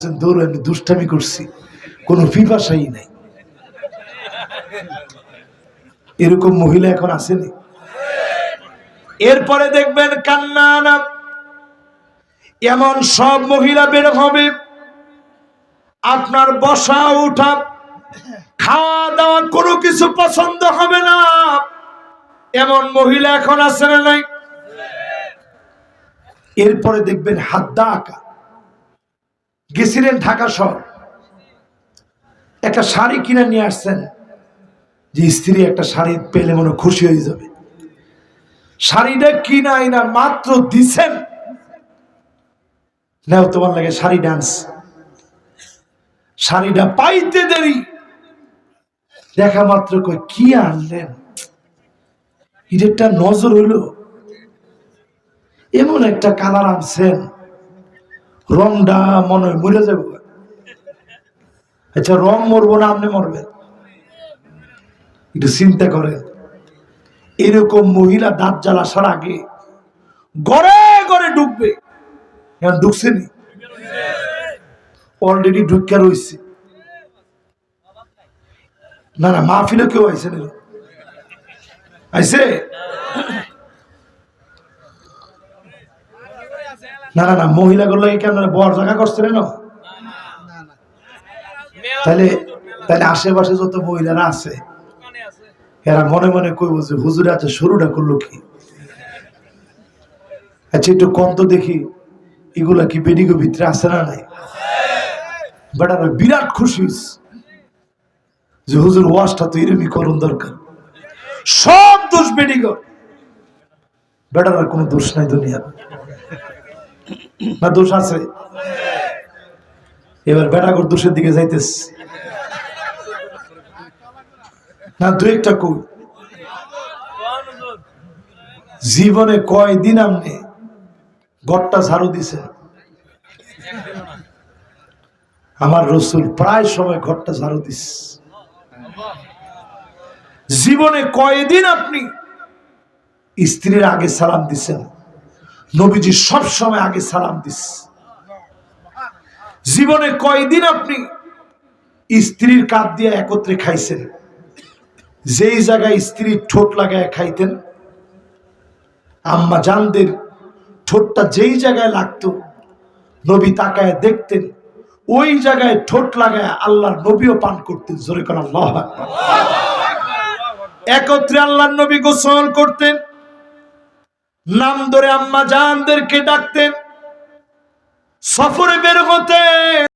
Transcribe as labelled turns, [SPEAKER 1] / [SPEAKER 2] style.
[SPEAKER 1] দৌড় আমি দুষ্টামি করছি, কোনো পিপাসাই নাই। এরকম মহিলা এখন আসেনি। এরপরে দেখবেন কান্না এমন সব মহিলা বের হবে। আপনার বসা উঠা খাওয়া দাওয়া কোনো কিছু পছন্দ হবে না। এমন মহিলা এখন আসে না নাই? এরপরে দেখবেন হাদ্দা আঁকা গেছিলেন ঢাকা শহর। একটা শাড়ি কিনে নিয়ে আসছেন, যে স্ত্রী একটা শাড়ি পেলে মনে খুশি হয়ে যাবে। শাড়িটা কিনাই না, মাত্র দিছেন। নাও, তোমার লাগে শাড়ি ডান্স শাড়িটা পাইতে দেরি। দেখা মাত্র কই, কি আনলেন? এটা নজর হইল এমন একটা কালার আনছেন। রংটা মনে হয় মরে যাব আচ্ছা রং মরবো না, আপনি মরবেন। একটু চিন্তা করেন। এরকম মহিলা দাঁত জ্বালা আসার আগে গড়ে গড়ে ঢুকবে। এখন ঢুকছেনি অলরেডি ঢুকিয়া রয়েছে। না না, মাহফিলে কেউ আইসে না আইসে না না না, মহিলাগুলো কেন বর জায়গা করছে না? তাহলে তাহলে আশেপাশে যত মহিলারা আছে, এরা মনে মনে কইব যে হুজুর আছে শুরুটা করল কি? আচ্ছা একটু কম তো দেখি, এগুলা কি বেডিগো ভিতরে আছে না নাই? বেটারা বিরাট খুশি যে হুজুর ওয়াশটা তো এরমই করুন দরকার। সব দোষ বেডিগো বেটার কোনো দোষ নাই দুনিয়ার। না, দোষ আছে। এবার বেটাগর দোষের দিকে যাইতেস না, দু একটা কই। জীবনে কয়দিন আপনি গড়টা ঝাড়ু দিছেন? আমার রসুল প্রায় সময় ঘরটা ঝাড়ু দিস। জীবনে কয়দিন আপনি স্ত্রীর আগে সালাম দিছেন? নবীজি সব সময় আগে সালাম দিস। জীবনে কয়দিন আপনি স্ত্রীর কাপ দিয়ে একত্রে খাইছেন? যেই জায়গায় স্ত্রীর ঠোঁট লাগায় খাইতেন, আম্মা জানদের ঠোঁটটা যেই জায়গায় লাগতো, নবী তাকায় দেখতেন, ওই জায়গায় ঠোঁট লাগায় আল্লাহর নবীও পান করতেন। জোরে আল্লাহ একত্রে আল্লাহর নবী গোসল করতেন নাম ধরে আম্মা জানদেরকে ডাকতেন। সফরে বের হতে